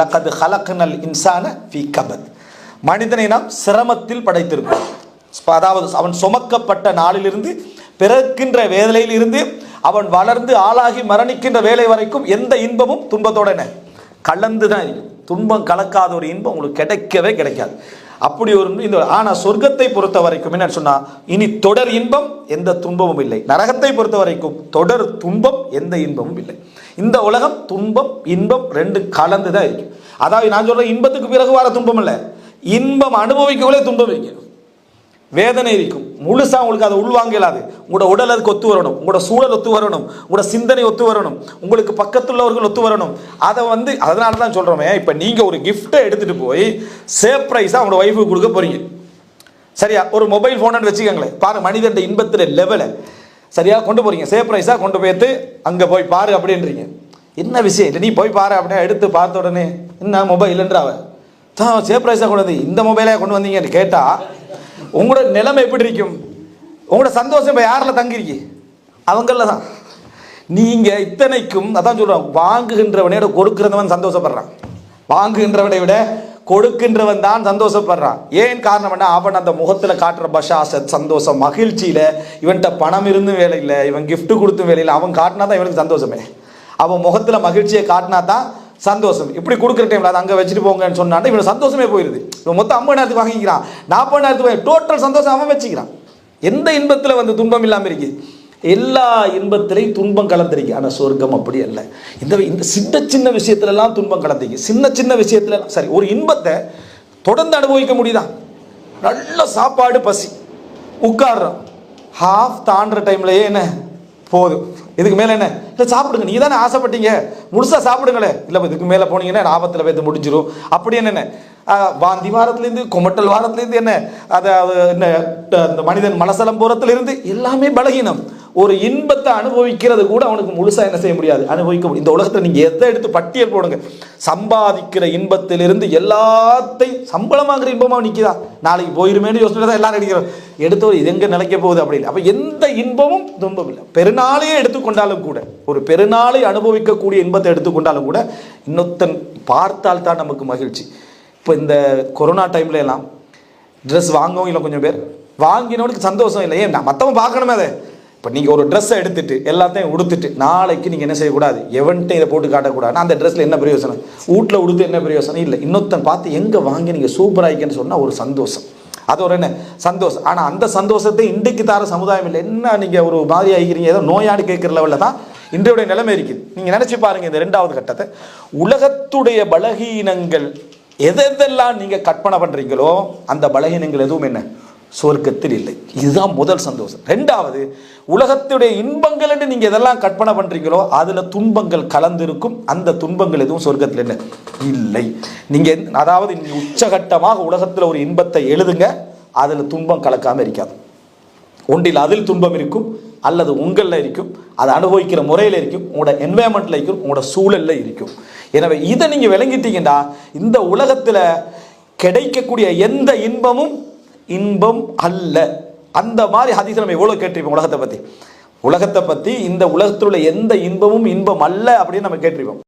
லக்கது ஹலக்கனல் இன்சான ஃபி கபத். மனிதனை நாம் சிரமத்தில் படைத்திருக்கிறோம். அதாவது அவன் சுமக்கப்பட்ட நாளிலிருந்து பிறக்கின்ற வேலையிலிருந்து அவன் வளர்ந்து ஆளாகி மரணிக்கின்ற வேலை வரைக்கும் எந்த இன்பமும் துன்பத்தோட கலந்துதான் கலந்து தான் துன்பம் கலக்காத ஒரு இன்பம் உங்களுக்கு கிடைக்கவே கிடைக்காது. அப்படி ஒரு இந்த ஆனால் சொர்க்கத்தை பொறுத்த வரைக்கும் என்ன சொன்னால் இனி தொடர் இன்பம் எந்த துன்பமும் இல்லை. நரகத்தை பொறுத்த வரைக்கும் தொடர் துன்பம் எந்த இன்பமும் இல்லை. இந்த உலகம் துன்பம் இன்பம் ரெண்டு கலந்து தான் இருக்கும் அதாவது நான் சொல்கிறேன் இன்பத்துக்கு பிறகு வர துன்பம் இல்லை. இன்பம் அனுபவிக்கவே துன்பம் இருக்குது வேதனை இருக்கும். முழுசாக உங்களுக்கு அதை உள்வாங்க இயலாது உங்களோட உடல் அதுக்கு ஒத்து வரணும். உங்களோட சூழல் ஒத்து வரணும். உங்களோட சிந்தனை ஒத்து வரணும். உங்களுக்கு பக்கத்துள்ளவர்கள் ஒத்து வரணும். அதை வந்து அதனால தான் சொல்கிறோமே இப்போ நீங்கள் ஒரு கிஃப்ட்டை எடுத்துகிட்டு போய் சேப்ரைஸாக உங்களோட ஒய்ஃபுக்கு கொடுக்க போகிறீங்க சரியா? ஒரு மொபைல் ஃபோனு வச்சுக்கோங்களேன். பாரு மனிதன் இன்பத்தில் லெவலை சரியா? கொண்டு போகிறீங்க சேப்ரைஸாக கொண்டு போயிட்டு அங்கே போய் பாரு அப்படின்றீங்க. என்ன விஷயம்? இல்லை நீ போய் பாரு அப்படின்னா எடுத்து பார்த்த உடனே என்ன மொபைல் அவ? தான் சேப்ரைஸாக கொண்டு வந்து இந்த மொபைலாக கொண்டு வந்தீங்கன்னு கேட்டால் உங்களோட நிலைமை எப்படி இருக்கும்? உங்களோட சந்தோஷம் இப்போ யாரில் தங்கிருக்கி அவங்கள தான். நீங்கள் இத்தனைக்கும் அதான் சொல்கிறோம் வாங்குகின்றவனை கொடுக்கிறவன் சந்தோஷப்படுறான். வாங்குகின்றவனை விட கொடுக்கின்றவன் தான் சந்தோஷப்படுறான். ஏன் காரணம் என்ன அவன் அந்த முகத்தில் காட்டுற பஷாசத் சந்தோஷம் மகிழ்ச்சியில் இவன்கிட்ட பணம் இருந்தும் வேலை இல்லை இவன் கிஃப்ட்டு கொடுத்தும் வேலை இல்லை அவன் காட்டினா தான் இவனுக்கு சந்தோஷமே. அவன் முகத்தில் மகிழ்ச்சியை காட்டினா தான் சந்தோஷம். இப்படி கொடுக்குற டைமில் அதை அங்கே வச்சுட்டு போங்கன்னு சொன்னாண்ட இவன் சந்தோஷமே போயிடுது இவன் மொத்தம் ஐம்பதாயிரத்துக்கு வாங்கிக்கிறான். நாற்பது நேரத்துக்கு டோட்டல் சந்தோஷம் அவன் வச்சுக்கிறான். எந்த இன்பத்தில் வந்து துன்பம் இல்லாமல் இருக்கு? எல்லா இன்பத்திலையும் துன்பம் கலந்திருக்கு. ஆனால் சொர்க்கம் அப்படி அல்ல. இந்த இந்த சின்ன சின்ன விஷயத்துலலாம் துன்பம் கலந்திருக்கு. சின்ன சின்ன விஷயத்துல சரி ஒரு இன்பத்தை தொடர்ந்து அனுபவிக்க முடியுதா? நல்ல சாப்பாடு பசி. உட்காடுறோம் ஹாஃப் தாண்டுற டைம்லயே என்ன? போதும் இதுக்கு மேலே என்ன? இல்லை சாப்பிடுங்க. நீ தானே ஆசைப்பட்டீங்க. முழுசாக சாப்பிடுங்களே. இல்லை இதுக்கு மேலே போனீங்கன்னா ஆபத்தில் வைத்து முடிஞ்சிடும் அப்படி என்னென்ன வாந்தி வாரத்துலேருந்து குமட்டல் வாரத்துலேருந்து என்ன? அதை அது என்ன அந்த மனிதன் மனசலம் போகிறதுலேருந்து எல்லாமே பலகீனம். ஒரு இன்பத்தை அனுபவிக்கிறது கூட அவனுக்கு முழுசாக என்ன செய்ய முடியாது? அனுபவிக்க முடியும். இந்த உலகத்தில் நீங்கள் எதை எடுத்து பட்டியல் போடுங்க. சம்பாதிக்கிற இன்பத்திலிருந்து எல்லாத்தையும் சம்பளமாகிற இன்பமாக நிற்கிதா நாளைக்கு போயிருமேனு யோசனை தான் எல்லாரும் அடிக்கிறோம். எடுத்தவர் இது எங்கே நினைக்க போகுது அப்படின்னு. அப்போ எந்த இன்பமும் துன்பம் இல்லை பெருநாளையே எடுத்துக்கொண்டாலும் கூட ஒரு பெருநாளை அனுபவிக்கக்கூடிய இன்பத்தை எடுத்துக்கொண்டாலும் கூட இன்னொருத்தன் பார்த்தால் தான் நமக்கு மகிழ்ச்சி. இப்போ இந்த கொரோனா டைம்ல எல்லாம் ட்ரெஸ் வாங்கவும் இல்லை கொஞ்சம் பேர். வாங்கினவனுக்கு சந்தோஷம் இல்லை. ஏன் மற்றவன் பார்க்கணுமே அதை. இப்போ நீங்கள் ஒரு ட்ரெஸ்ஸை எடுத்துட்டு எல்லாத்தையும் உடுத்துட்டு நாளைக்கு நீங்கள் என்ன செய்யக்கூடாது? எவன்ட்டும் இதை போட்டு காட்டக்கூடாது? அந்த ட்ரெஸ்ஸில் என்ன பிரயோசனம்? வீட்டில் உடுத்து என்ன பிரயோசனம்? இல்லை. இன்னொருத்தன் பார்த்து எங்கே வாங்கி நீங்கள் சூப்பராகிக்கன்னு சொன்னால் ஒரு சந்தோஷம். அது ஒரு என்ன? சந்தோஷம். ஆனால் அந்த சந்தோஷத்தை இன்றைக்கு தார சமுதாயம் இல்லை. என்ன நீங்கள் ஒரு மாதிரி ஆகிக்கிறீங்க? ஏதோ நோயாடி கேட்குற லெவலில் தான் இன்றைய நிலைமை இருக்குது. நீங்கள் நினச்சி பாருங்கள் இந்த ரெண்டாவது கட்டத்தை. உலகத்துடைய பலகீனங்கள் எதெல்லாம் நீங்கள் கற்பனை பண்ணுறீங்களோ அந்த பலகீனங்கள் எதுவும் என்ன? சொர்க்கத்தில் இல்லை. இதுதான் முதல் சந்தோஷம். ரெண்டாவது உலகத்துடைய இன்பங்கள் என்று நீங்கள் எதெல்லாம் கற்பனை பண்ணுறீங்களோ அதில் துன்பங்கள் கலந்திருக்கும். அந்த துன்பங்கள் எதுவும் சொர்க்கத்தில் என்ன? இல்லை. நீங்கள் அதாவது நீங்கள் உச்சகட்டமாக உலகத்தில் ஒரு இன்பத்தை எழுதுங்க அதில் துன்பம் கலக்காமல் இருக்காது. ஒன்றில் அதில் துன்பம் இருக்கும் அல்லது உங்களில் இருக்கும் அதை அனுபவிக்கிற முறையில் இருக்கும் உங்களோட என்வாயன்மெண்ட்டில் இருக்கும் உங்களோட சூழலில் இருக்கும். எனவே இதை நீங்கள் விளங்கிட்டீங்கன்னா இந்த உலகத்தில் கிடைக்கக்கூடிய எந்த இன்பமும் இன்பம் அல்ல. அந்த மாதிரி ஹதீஸ் நம்ம எவ்வளோ கேட்டிருப்போம் உலகத்தை பற்றி உலகத்தை பற்றி இந்த உலகத்தில் உள்ள எந்த இன்பமும் இன்பம் அல்ல அப்படின்னு நம்ம கேட்டிருப்போம்.